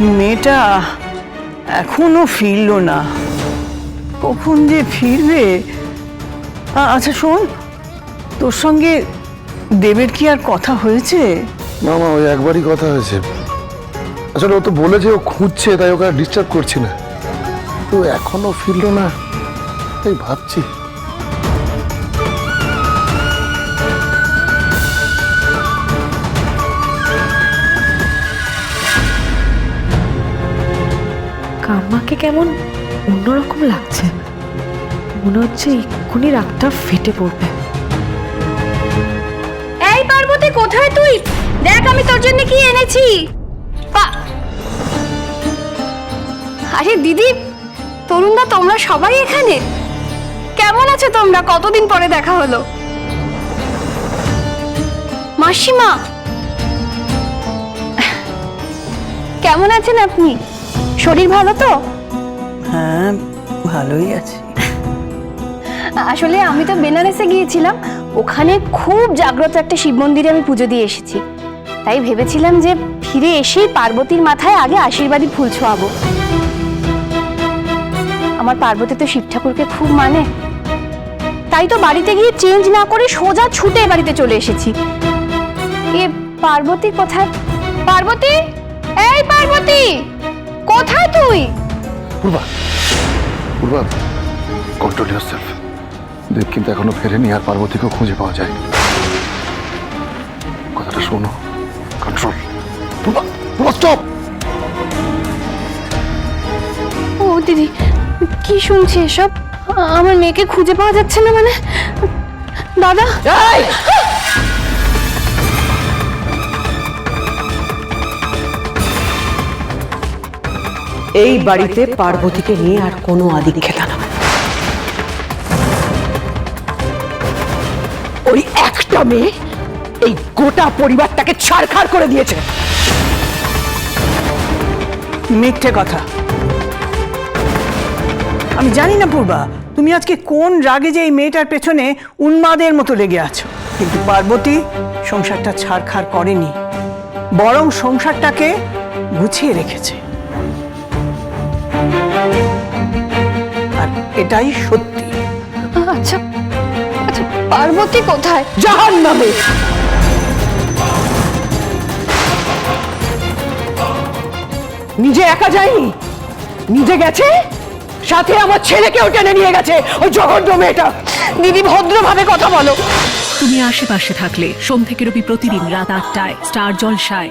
মেয়েটা এখনও ফিরলো না। কখন যে ফিরবে? আচ্ছা শোন, তোর সঙ্গে দেবের কি আর কথা হয়েছে? না মা ওই একবারই কথা হয়েছে। আসলে ও তো বলেছে, ও খুঁজছে, তাই ওকে ডিস্টার্ব করছি না। তো এখনও ফিরলো না, তাই ভাবছি। কাম্মাকে কেমন অন্যরকম লাগছে। মনে হচ্ছে এক্ষুনি রাগটা ফেটে পড়বে। এই পার্বতী, কোথায় তুই? দেখ আমি তোর জন্য কি এনেছি। আরে দিদি, তরুণদা, তোমরা সবাই এখানে? কেমন আছো তোমরা? কতদিন পরে দেখা হলো? মাসিমা। কেমন আছেন আপনি? শরীর ভালো তো? হ্যাঁ ভালোই আছে। আসলে আমি তো বেনারসে গিয়েছিলাম। ওখানে খুব জাগ্রত একটা শিব মন্দিরে আমি পুজো দিয়ে এসেছি। তাই ভেবেছিলাম যে ফিরে এসেই পার্বতীর মাথায় আগে আশীর্বাদী ফুল ছোঁয়াবো। আমার পার্বতী তো শিব ঠাকুরকে খুব মানে। তাই তো বাড়িতে গিয়ে চেঞ্জ না করে সোজা ছুটে বাড়িতে চলে এসেছি। এ পার্বতী কোথায় পার্বতী? এই পার্বতী! কোথায় তুই? Purba. Purba control yourself Dev কিন্তু এখনও ফেরেনি আর পার্বতীকেও খুঁজে পাওয়া যায় কথাটা শোনো কন্ট্রোল পূর্বা পূর্বা স্টপ ও দিদি কি শুনছি এসব? আমার মেয়েকে খুঁজে পাওয়া যাচ্ছে না মানে? দাদা! এই বাড়িতে পার্বতীকে নিয়ে আর কোনো আদিক খেলা না ওই একটা মেয়ে এই গোটা পরিবারটাকে ছাড়খাড় করে দিয়েছে। মিথ্যে কথা। আমি জানি না পূর্বা, তুমি আজকে কোন রাগে যে এই মেয়েটার পেছনে উন্মাদের মতো লেগে আছো। কিন্তু পার্বতী সংসারটা ছাড়খাড় করেনি, বরং সংসারটাকে গুছিয়ে রেখেছে। আর এটাই সত্যি। আচ্ছা আচ্ছা পার্বতী কোথায়? জাহান নামে নিজে একা যায়নি? নিজে গেছে? সাথে আমার ছেলেকেও টেনে নিয়ে গেছে। ওই জঘন্য মেয়েটা। দিদি ভদ্রভাবে কথা বলো। তুমি আশেপাশে থাকলে সোম থেকে রবি প্রতিদিন রাত আটটায় স্টার জলসায়।